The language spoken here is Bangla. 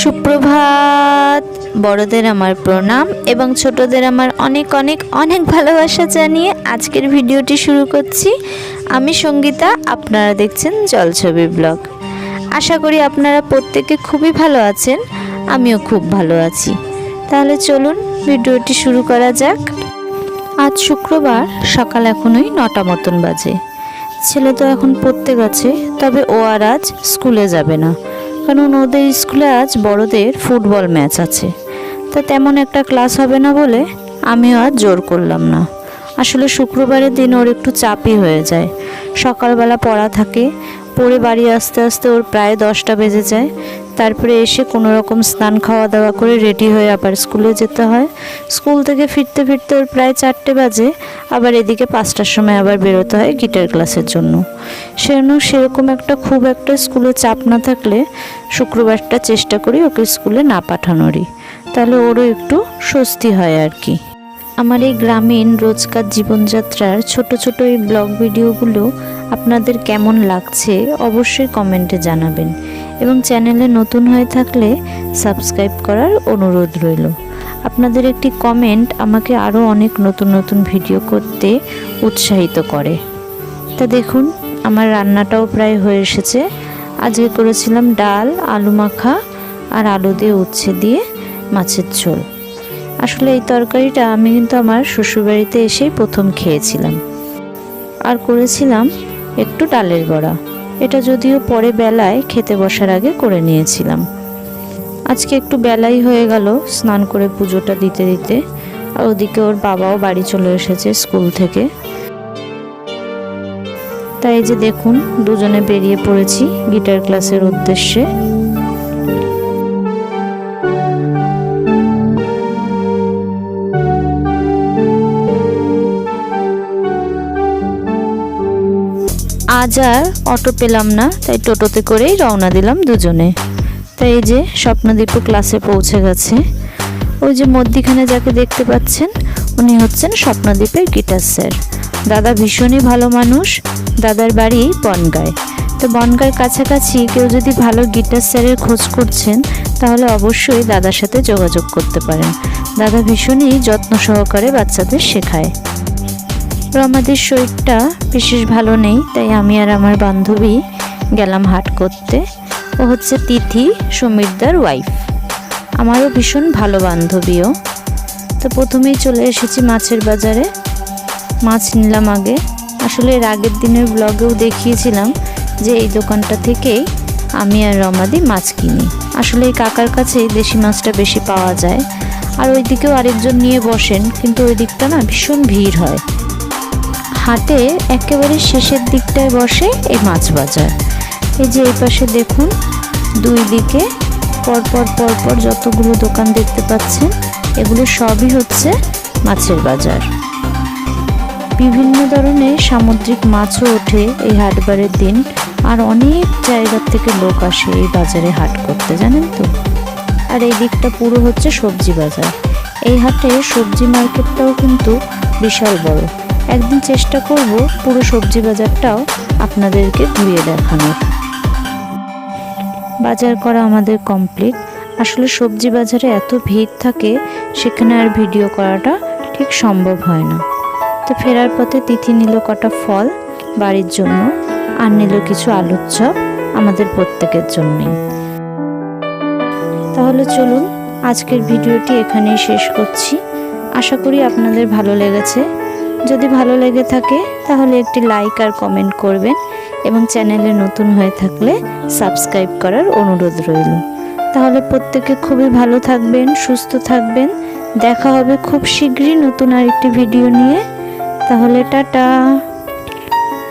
সুপ্রভাত। বড়দের আমার প্রণাম এবং ছোটদের আমার অনেক অনেক অনেক ভালোবাসা জানিয়ে আজকের ভিডিওটি শুরু করছি। আমি সঙ্গীতা, আপনারা দেখছেন জলছবি ব্লগ। আশা করি আপনারা প্রত্যেকে খুবই ভালো আছেন, আমিও খুব ভালো আছি। তাহলে চলুন ভিডিওটি শুরু করা যাক। আজ শুক্রবার, সকাল এখনই নটা মতন বাজে। ছেলে তো এখন পড়তে গেছে, তবে ও আর আজ স্কুলে যাবে না। কারণ ওদের স্কুলে আজ বড়দের ফুটবল ম্যাচ আছে। তা তেমন একটা ক্লাস হবে না বলে আমিও আজ জোর করলাম না। আসলে শুক্রবারের দিন ওর একটু চাপই হয়ে যায়। সকালবেলা পড়া থাকে, পড়ে বাড়ি আসতে আসতে ওর প্রায় দশটা বেজে যায়। তারপরে এসে কোনো রকম স্নান খাওয়া দাওয়া করে রেডি হয়ে আবার স্কুলে যেতে হয়। স্কুল থেকে ফিরতে ফিরতে ওর প্রায় চারটে বাজে, আবার এদিকে পাঁচটার সময় আবার বেরোতে হয় গিটার ক্লাসের জন্য। সেজন্য সেরকম একটা খুব একটা স্কুলে চাপ না থাকলে শুক্রবারটা চেষ্টা করি ওকে স্কুলে না পাঠানোরই। তাহলে ওরও একটু স্বস্তি হয় আর কি। আমার এই গ্রামীণ রোজকার জীবনযাত্রার ছোট ছোট এই ব্লগ ভিডিওগুলো আপনাদের কেমন লাগছে অবশ্যই কমেন্টে জানাবেন। এবং চ্যানেলে নতুন হয়ে থাকলে সাবস্ক্রাইব করার অনুরোধ রইল। আপনাদের একটি কমেন্ট আমাকে আরও অনেক নতুন নতুন ভিডিও করতে উৎসাহিত করে। তা দেখুন, আমার রান্নাটাও প্রায় হয়ে এসেছে। আজকে করেছিলাম ডাল, আলু মাখা আর আলু দিয়ে উচ্ছে দিয়ে মাছের ঝোল। আসলে এই তরকারিটা আমি কিন্তু আমার শ্বশুরবাড়িতে এসেই প্রথম খেয়েছিলাম। আর করেছিলাম একটু ডালের বড়া। এটা যদিও পরে বেলায় খেতে বসার আগে করে নিয়েছিলাম। আজকে একটু বেলাই হয়ে গেল স্নান করে পুজোটা দিতে দিতে, আর ওদিকে ওর বাবাও বাড়ি চলে এসেছে স্কুল থেকে। তাই যে দেখুন, দুজনে বেরিয়ে পড়েছি গিটার ক্লাসের উদ্দেশ্যে। আজ আর অটো পেলাম না, তাই টোটোতে করেই রওনা দিলাম দুজনে। তাই এই যে স্বপ্নদীপও ক্লাসে পৌঁছে গেছে। ওই যে মধ্যিখানে যাকে দেখতে পাচ্ছেন, উনি হচ্ছেন স্বপ্নদীপের গিটার স্যার দাদা ভীষণই ভালো মানুষ, দাদার বাড়ি বনগায়। তো বনগাঁর কাছাকাছি কেউ যদি ভালো গিটার স্যারের খোঁজ করছেন, তাহলে অবশ্যই দাদার সাথে যোগাযোগ করতে পারেন। দাদা ভীষণই যত্ন সহকারে বাচ্চাদের শেখায়। তো আমাদের শরীরটা বিশেষ ভালো নেই, তাই আমি আর আমার বান্ধবী গেলাম হাট করতে। ও হচ্ছে তিথি সমীরদার ওয়াইফ আমারও ভীষণ ভালো বান্ধবীও। তো প্রথমেই চলে এসেছি মাছের বাজারে। মাছ নিলাম আগে। আসলে এর আগের দিনের ব্লগেও দেখিয়েছিলাম যে এই দোকানটা থেকেই আমি আর রমাদি মাছ কিনি। আসলে এই কাকার কাছেই দেশি মাছটা বেশি পাওয়া যায়। আর ওই দিকেও আরেকজন নিয়ে বসেন, কিন্তু ওই দিকটা না ভীষণ ভিড় হয়। হাটে একেবারে শেষের দিকটায় বসে এই মাছ বাজার। এই যে এই পাশে দেখুন, দুই দিকে পরপর পরপর যতগুলো দোকান দেখতে পাচ্ছেন, এগুলো সবই হচ্ছে মাছের বাজার। বিভিন্ন ধরনের সামুদ্রিক মাছও ওঠে এই হাটবারের দিন, আর অনেক জায়গার থেকে লোক আসে এই বাজারে হাট করতে, জানেন তো? আর এই দিকটা পুরো হচ্ছে সবজি বাজার। এই হাটে সবজি মার্কেটটাও কিন্তু বিশাল বড়। একদিন চেষ্টা করব পুরো সবজি বাজারটাও আপনাদেরকে ঘুরিয়ে দেখানোর। বাজার করা আমাদের কমপ্লিট। আসলে সবজি বাজারে এত ভিড় থাকে, সেখানে আর ভিডিও করাটা ঠিক সম্ভব হয় না। তো ফেরার পথে তিথি নিল কটা ফল, বাড়ির জন্য, আর নিল কিছু আলুর চপ আমাদের প্রত্যেকের জন্যই। তাহলে চলুন, আজকের ভিডিওটি এখানেই শেষ করছি। আশা করি আপনাদের ভালো লেগেছে। যদি ভালো লেগে থাকে, তাহলে একটি লাইক আর কমেন্ট করবেন এবং চ্যানেলে নতুন হয়ে থাকলে সাবস্ক্রাইব করার অনুরোধ রইল। তাহলে প্রত্যেকে খুবই ভালো থাকবেন, সুস্থ থাকবেন। দেখা হবে খুব শীঘ্রই নতুন আরেকটি ভিডিও নিয়ে। তাহলে টাটা!